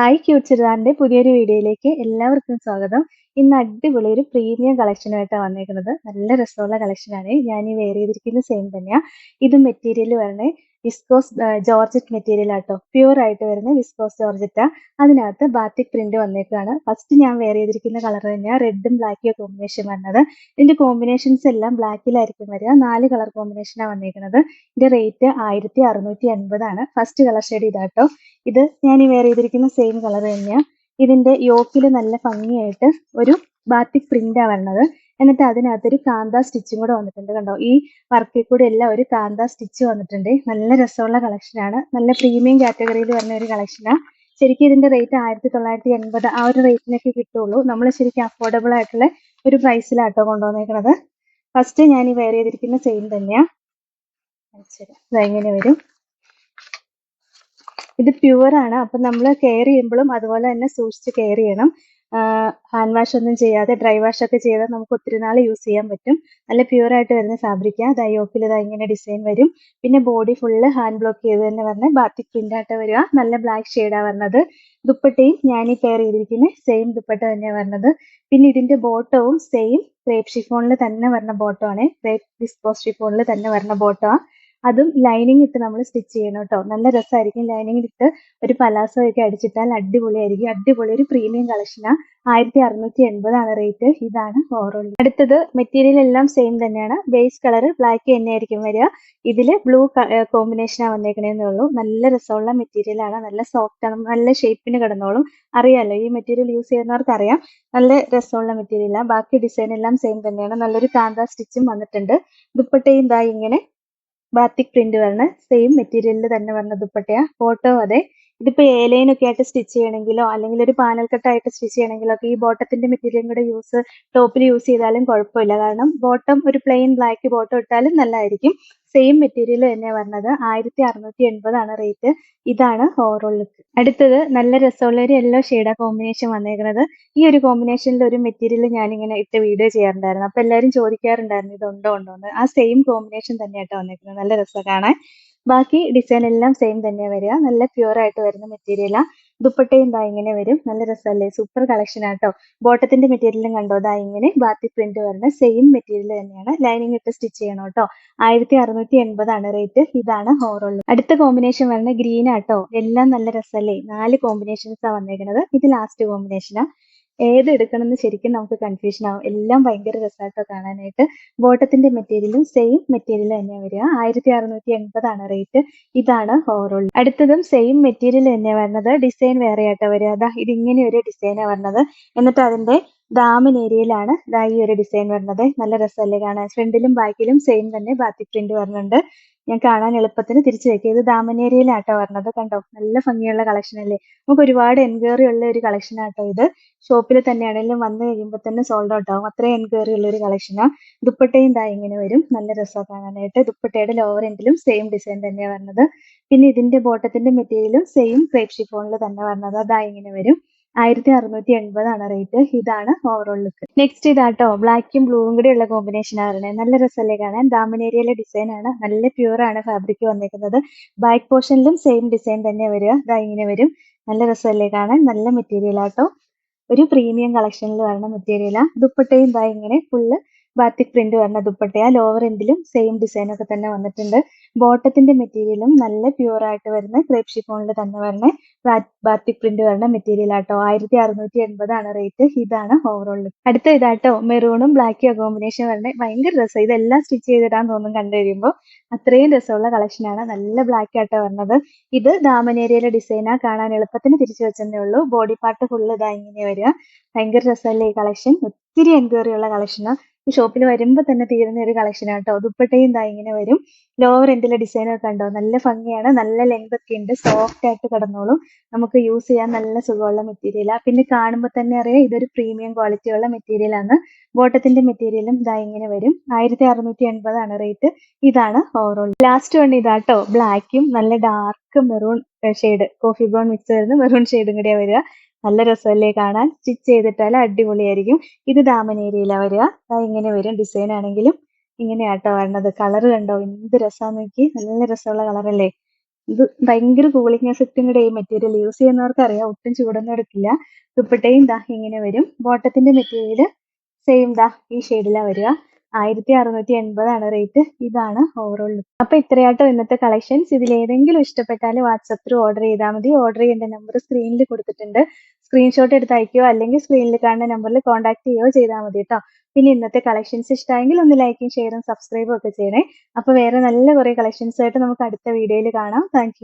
Hi cute ചുരിദാറിന്റെ പുതിയൊരു വീഡിയോയിലേക്ക് എല്ലാവർക്കും സ്വാഗതം. ഇന്ന് അടിപൊളി ഒരു പ്രീമിയം കളക്ഷനുമായിട്ടാണ് വന്നേക്കുന്നത്. നല്ല രസമുള്ള കളക്ഷനാണ് ഞാൻ ഈ വെയർ ചെയ്തിരിക്കുന്ന സെയിം തന്നെയാണ് ഇത് മെറ്റീരിയൽ വരണേ വിസ്കോസ് ജോർജറ്റ് മെറ്റീരിയൽ ആട്ടോ. പ്യൂർ ആയിട്ട് വരുന്ന വിസ്കോസ് ജോർജറ്റ് അതിനകത്ത് ബാറ്റിക് പ്രിന്റ് വന്നേക്കാണ്. ഫസ്റ്റ് ഞാൻ വെയർ ചെയ്തിരിക്കുന്ന കളർ തന്നെയാണ് റെഡും ബ്ലാക്കും കോമ്പിനേഷൻ വരുന്നത് ഇതിന്റെ കോമ്പിനേഷൻസ് എല്ലാം ബ്ലാക്കിലായിരിക്കും വരിക. നാല് കളർ കോമ്പിനേഷനാണ് വന്നേക്കുന്നത് ഇതിന്റെ റേറ്റ് ആയിരത്തി അറുന്നൂറ്റി അൻപതാണ് ഫസ്റ്റ് കളർ ഷെയ്ഡ് ഇതാട്ടോ. ഇത് ഞാൻ ഈ വെയർ ചെയ്തിരിക്കുന്ന സെയിം കളർ തന്നെയാണ് ഇതിന്റെ യോക്കിൽ നല്ല ഭംഗിയായിട്ട് ഒരു ബാറ്റിക് പ്രിന്റാണ് വരണത്. എന്നിട്ട് അതിനകത്തൊരു കാന്ത സ്റ്റിച്ചും കൂടെ വന്നിട്ടുണ്ട് കണ്ടോ? ഈ വർക്കിൽ കൂടെ എല്ലാം ഒരു കാന്ത സ്റ്റിച്ച് വന്നിട്ടുണ്ട്. നല്ല രസമുള്ള കളക്ഷനാണ് നല്ല പ്രീമിയം കാറ്റഗറിയിൽ വരുന്ന ഒരു കളക്ഷനാണ് ശരിക്കും ഇതിന്റെ റേറ്റ് ആയിരത്തി തൊള്ളായിരത്തി എൺപത് ആ ഒരു റേറ്റിനൊക്കെ കിട്ടുള്ളൂ. നമ്മൾ ശരിക്കും അഫോർഡബിൾ ആയിട്ടുള്ള ഒരു പ്രൈസിലാട്ടോ കൊണ്ടുവന്നേക്കുന്നത് ഫസ്റ്റ് ഞാൻ ഈ വെയർ ചെയ്തിരിക്കുന്ന സെയിം തന്നെയാ. ശരി ഇതെങ്ങനെ വരും. ഇത് പ്യുവർ ആണ്. അപ്പൊ നമ്മൾ കെയർ ചെയ്യുമ്പോഴും അതുപോലെ തന്നെ സൂക്ഷിച്ച് കെയർ ചെയ്യണം. ഹാൻഡ് വാഷ് ഒന്നും ചെയ്യാതെ ഡ്രൈ വാഷ് ഒക്കെ ചെയ്താൽ നമുക്ക് ഒത്തിരി നാൾ യൂസ് ചെയ്യാൻ പറ്റും. നല്ല പ്യുവർ ആയിട്ട് വരുന്ന ഫാബ്രിക്കാണ് ദയോക്കിൽ ഇതാ ഇങ്ങനെ ഡിസൈൻ വരും. പിന്നെ ബോഡി ഫുള്ള് ഹാൻഡ് ബ്ലോക്ക് ചെയ്ത് തന്നെ പറഞ്ഞ ബാത്തിക് പ്രിന്റ് ആയിട്ട് വരിക. നല്ല ബ്ലാക്ക് ഷെയ്ഡാണ് വരുന്നത് ദുപ്പട്ടയും ഞാൻ ഈ കെയർ ചെയ്തിരിക്കുന്ന സെയിം ദുപ്പട്ട തന്നെയാണ് വരുന്നത് പിന്നെ ഇതിന്റെ ബോട്ടവും സെയിം ക്രേപ്പ് ഷിഫോണിൽ തന്നെ വരുന്ന ബോട്ടോ ആണ്. ക്രേപ്പ് ഡിസ്പോസ് ഷിഫോണിൽ തന്നെ വരുന്ന ബോട്ടമാണ് അതും ലൈനിങ് ഇട്ട് നമ്മൾ സ്റ്റിച്ച് ചെയ്യണം കേട്ടോ നല്ല രസമായിരിക്കും ലൈനിങ് ഇട്ട് ഒരു പലാസോ ഒക്കെ അടിച്ചിട്ടാൽ അടിപൊളിയായിരിക്കും. അടിപൊളി ഒരു പ്രീമിയം കളക്ഷനാണ് ആയിരത്തി അറുന്നൂറ്റി എൺപതാണ് റേറ്റ് ഇതാണ് ഓവറോൾ അടുത്തത് മെറ്റീരിയൽ എല്ലാം സെയിം തന്നെയാണ്. ബേസ് കളർ ബ്ലാക്ക് തന്നെയായിരിക്കും വരിക. ഇതിൽ ബ്ലൂ കോമ്പിനേഷനാണ് വന്നേക്കണേന്നേ ഉള്ളൂ. നല്ല രസമുള്ള മെറ്റീരിയലാണ് നല്ല സോഫ്റ്റ് ആണ്. നല്ല ഷേപ്പിന് കിടന്നോളും. അറിയാലോ ഈ മെറ്റീരിയൽ യൂസ് ചെയ്യുന്നവർക്ക് അറിയാം നല്ല രസമുള്ള മെറ്റീരിയലാണ് ബാക്കി ഡിസൈൻ എല്ലാം സെയിം തന്നെയാണ്. നല്ലൊരു കാന്ത സ്റ്റിച്ചും വന്നിട്ടുണ്ട്. ദുപ്പട്ടയും ഇതായി ഇങ്ങനെ ബാത്തിക് പ്രിന്റ് വരുന്ന സെയിം മെറ്റീരിയലിൽ തന്നെ വരുന്ന ദുപ്പട്ടയാ. ഫോട്ടോ അതെ. ഇതിപ്പോ ഏലൈനൊക്കെ ആയിട്ട് സ്റ്റിച്ച് ചെയ്യണമെങ്കിലോ അല്ലെങ്കിൽ ഒരു പാനൽ കട്ടായിട്ട് സ്റ്റിച്ച് ചെയ്യണമെങ്കിലോ ഒക്കെ ഈ ബോട്ടത്തിന്റെ മെറ്റീരിയലും കൂടെ യൂസ് ടോപ്പിൽ യൂസ് ചെയ്താലും കുഴപ്പമില്ല. കാരണം ബോട്ടം ഒരു പ്ലെയിൻ ബ്ലാക്ക് ബോട്ടം ഇട്ടാലും നല്ലതായിരിക്കും. സെയിം മെറ്റീരിയൽ തന്നെ വരുന്നത് ആയിരത്തി അറുന്നൂറ്റി എൺപതാണ് റേറ്റ് ഇതാണ് ഓവറോൾ ലുക്ക് അടുത്തത് നല്ല രസമുള്ള ഒരു യെല്ലോ ഷെയ്ഡാ കോമ്പിനേഷൻ വന്നേക്കുന്നത് ഈ ഒരു കോമ്പിനേഷനിൽ ഒരു മെറ്റീരിയൽ ഞാനിങ്ങനെ ഇട്ട് വീഡിയോ ചെയ്യാറുണ്ടായിരുന്നു. അപ്പൊ എല്ലാവരും ചോദിക്കാറുണ്ടായിരുന്നു ഇതുണ്ടോ ഉണ്ടോ എന്ന് ആ സെയിം കോമ്പിനേഷൻ തന്നെയാട്ടോ വന്നേക്കുന്നത് നല്ല രസം കാണാൻ. ബാക്കി ഡിസൈൻ എല്ലാം സെയിം തന്നെയാണ് വരിക. നല്ല പ്യുവർ ആയിട്ട് വരുന്ന മെറ്റീരിയലാണ് ദുപ്പട്ടയും ദാ ഇങ്ങനെ വരും. നല്ല രസമല്ലേ? സൂപ്പർ കളക്ഷൻ ആട്ടോ ബോട്ടത്തിന്റെ മെറ്റീരിയലും കണ്ടോ? ദാ ഇങ്ങനെ ബാത്തി പ്രിന്റ് വരുന്ന സെയിം മെറ്റീരിയൽ തന്നെയാണ്. ലൈനിങ് ഇട്ട് സ്റ്റിച്ച് ചെയ്യണം കേട്ടോ ആയിരത്തി അറുന്നൂറ്റി എൺപതാണ് റേറ്റ് ഇതാണ് ഹോറോൾ അടുത്ത കോമ്പിനേഷൻ വരുന്ന ഗ്രീൻ ആട്ടോ എല്ലാം നല്ല രസമല്ലേ? നാല് കോമ്പിനേഷൻസാണ് വന്നേക്കുന്നത് ഇത് ലാസ്റ്റ് കോമ്പിനേഷനാ ഏത് എന്ന് ശരിക്കും നമുക്ക് കൺഫ്യൂഷൻ ആവും. എല്ലാം ഭയങ്കര രസമായിട്ടോ കാണാനായിട്ട്. ബോട്ടത്തിന്റെ മെറ്റീരിയലും സെയിം മെറ്റീരിയൽ തന്നെയാണ് വരിക. ആയിരത്തി അറുന്നൂറ്റി എൺപതാണ് റേറ്റ് ഇതാണ് ഓവറോൾ അടുത്തതും സെയിം മെറ്റീരിയൽ തന്നെയാണ് വരുന്നത്. ഡിസൈൻ വേറെ ആയിട്ടാണ് വരിക. അതാ ഇതിങ്ങനെ ഒരു ഡിസൈനാണ് വരുന്നത് എന്നിട്ട് അതിന്റെ ദാമൻ ഏരിയയിലാണ് ദാ ഈ ഒരു ഡിസൈൻ വരുന്നത്. നല്ല രസമല്ലേ കാണാൻ? ഫ്രണ്ടിലും ബാക്കിലും സെയിം തന്നെ ബാത്തി പ്രിന്റ് വരുന്നുണ്ട്. ഞാൻ കാണാൻ എളുപ്പത്തിന് തിരിച്ചു വെക്കുക ഇത് ദാമനേരിയയിലാട്ടോ വരുന്നത്. കണ്ടോ? നല്ല ഭംഗിയുള്ള കളക്ഷൻ അല്ലേ? നമുക്ക് ഒരുപാട് എൻക്വയറി ഉള്ള ഒരു കളക്ഷൻ ആട്ടോ ഇത്. ഷോപ്പിൽ തന്നെയാണെങ്കിലും വന്നു കഴിയുമ്പോൾ തന്നെ സോൾഡ് ഔട്ട് ആവും. അത്രയും എൻക്വയറി ഉള്ള ഒരു കളക്ഷനാണ് ദുപ്പട്ടയും ദാ ഇങ്ങനെ വരും. നല്ല രസമാണ് കാണാനായിട്ട്. ദുപ്പട്ടയുടെ ലോവർ എൻഡിലും സെയിം ഡിസൈൻ തന്നെയാണ് വരുന്നത്. പിന്നെ ഇതിന്റെ ബോട്ടത്തിന്റെ മെറ്റീരിയലും സെയിം ക്രേപ്പ് ഷിഫോണിൽ തന്നെ വരുന്നത്. അതാ ഇങ്ങനെ വരും. ആയിരത്തി അറുന്നൂറ്റി എൺപതാണ് റേറ്റ് ഇതാണ് ഓവറോൾ ലുക്ക് നെക്സ്റ്റ് ഇതാട്ടോ ബ്ലാക്കും ബ്ലൂവും കൂടി ഉള്ള കോമ്പിനേഷൻ ആണ് നല്ല രസമല്ലേ കാണാൻ? ദാമനേരിയയിലെ ഡിസൈൻ ആണ്. നല്ല പ്യൂർ ആണ് ഫാബ്രിക് വന്നേക്കുന്നത്. ബാക്ക് പോർഷനിലും സെയിം ഡിസൈൻ തന്നെ വരിക. ഇതാ ഇങ്ങനെ വരും. നല്ല രസമല്ലേ കാണാൻ? നല്ല മെറ്റീരിയൽ ആട്ടോ. ഒരു പ്രീമിയം കളക്ഷനിൽ വരുന്ന മെറ്റീരിയലാ ദുപ്പട്ടയും ഇതാ ഇങ്ങനെ ഫുള്ള് ബാത്തിക് പ്രിന്റ് വരുന്ന ദുപ്പട്ടയാ. ലോവർ എൻഡിലും സെയിം ഡിസൈൻ ഒക്കെ തന്നെ വന്നിട്ടുണ്ട്. ബോട്ടത്തിന്റെ മെറ്റീരിയലും നല്ല പ്യൂർ ആയിട്ട് വരുന്ന ക്രേപ്പ് ഷിഫോണിൽ തന്നെ വരുന്ന ബാത്തിക് പ്രിന്റ് വരുന്ന മെറ്റീരിയൽ ആട്ടോ. ആയിരത്തി അറുന്നൂറ്റി എൺപതാണ് റേറ്റ് ഇതാണ് ഓവറോൾ അടുത്ത ഇതാട്ടോ മെറൂണും ബ്ലാക്കും കോമ്പിനേഷൻ വരുന്ന ഭയങ്കര രസം. ഇതെല്ലാം സ്റ്റിച്ച് ചെയ്തിടാൻ തോന്നും കണ്ടു കഴിയുമ്പോൾ അത്രയും രസമുള്ള കളക്ഷനാണ് നല്ല ബ്ലാക്ക് ആട്ടോ വരുന്നത്. ഇത് ദാമനേരിയയിലെ ഡിസൈനാ കാണാൻ എളുപ്പത്തിന് തിരിച്ചു വെച്ചതേ ഉള്ളൂ. ബോഡി പാർട്ട് ഫുള്ള് ഇതാ ഇങ്ങനെ വരിക. ഭയങ്കര രസമല്ലേ ഈ കളക്ഷൻ ഒത്തിരി എൻക്വയറി ഉള്ള കളക്ഷനാണ് ഈ ഷോപ്പിൽ വരുമ്പോൾ തന്നെ തീരുന്ന ഒരു കളക്ഷൻ ആട്ടോ ദുപ്പട്ടയും ദാ ഇങ്ങനെ വരും. ലോവർ എൻഡിലെ ഡിസൈൻ ഒക്കെ കണ്ടോ നല്ല ഭംഗിയാണ്. നല്ല ലെങ്ത് ഒക്കെ ഉണ്ട്. സോഫ്റ്റ് ആയിട്ട് കിടന്നോളും. നമുക്ക് യൂസ് ചെയ്യാൻ നല്ല സുഖമുള്ള മെറ്റീരിയലാണ് പിന്നെ കാണുമ്പോൾ തന്നെ അറിയാം ഇതൊരു പ്രീമിയം ക്വാളിറ്റി ഉള്ള മെറ്റീരിയൽ ആണ്. ബോട്ടത്തിന്റെ മെറ്റീരിയലും ഇതാ ഇങ്ങനെ വരും. ആയിരത്തി അറുന്നൂറ്റി എൺപതാണ് റേറ്റ് ഇതാണ് ഓവറോൾ ലാസ്റ്റ് വൺ ഇതാട്ടോ ബ്ലാക്കും നല്ല dark maroon shade coffee brown mix വരുന്ന മെറൂൺ ഷെയ്ഡും കൂടിയാണ് വരിക. നല്ല രസമല്ലേ കാണാൻ? സ്റ്റിച്ച് ചെയ്തിട്ടാൽ അടിപൊളിയായിരിക്കും. ഇത് ദാമനേരിയയിലാണ് വരിക. ഇങ്ങനെ വരും ഡിസൈൻ ആണെങ്കിലും. ഇങ്ങനെയാട്ടോ വരണത്. കളർ കണ്ടോ? എന്ത് രസമാന്ന് നോക്കി നല്ല രസമുള്ള കളറല്ലേ. ഇത് ഭയങ്കര കൂളിംഗ് എഫക്റ്റും കൂടെ ഈ മെറ്റീരിയൽ യൂസ് ചെയ്യുന്നവർക്ക് അറിയാം. ഒട്ടും ചൂടൊന്നും എടുക്കില്ല. ദുപ്പട്ടയും ദാ ഇങ്ങനെ വരും. ബോട്ടത്തിന്റെ മെറ്റീരിയൽ സെയിം ദാ ഈ ഷെയ്ഡിലാണ് വരിക. ആയിരത്തി അറുന്നൂറ്റി എൺപതാണ് റേറ്റ് ഇതാണ് ഓവറോൾ ലുക്ക് അപ്പൊ ഇത്രയാട്ടോ ഇന്നത്തെ കളക്ഷൻസ് ഇതിൽ ഏതെങ്കിലും ഇഷ്ടപ്പെട്ടാൽ വാട്സപ്പ് ത്രൂ ഓർഡർ ചെയ്താൽ മതി. ഓർഡർ ചെയ്യേണ്ട നമ്പർ സ്ക്രീനിൽ കൊടുത്തിട്ടുണ്ട്. സ്ക്രീൻഷോട്ട് എടുത്ത് അയക്കുകയോ അല്ലെങ്കിൽ സ്ക്രീനിൽ കാണുന്ന നമ്പറിൽ കോൺടാക്ട് ചെയ്യുകയോ ചെയ്താൽ മതി കേട്ടോ പിന്നെ ഇന്നത്തെ കളക്ഷൻസ് ഇഷ്ടമായെങ്കിൽ ഒന്ന് ലൈക്കും ഷെയറും സബ്സ്ക്രൈബും ഒക്കെ ചെയ്യണേ. അപ്പൊ വേറെ നല്ല കുറെ കളക്ഷൻസ് ആയിട്ട് നമുക്ക് അടുത്ത വീഡിയോയിൽ കാണാം. താങ്ക്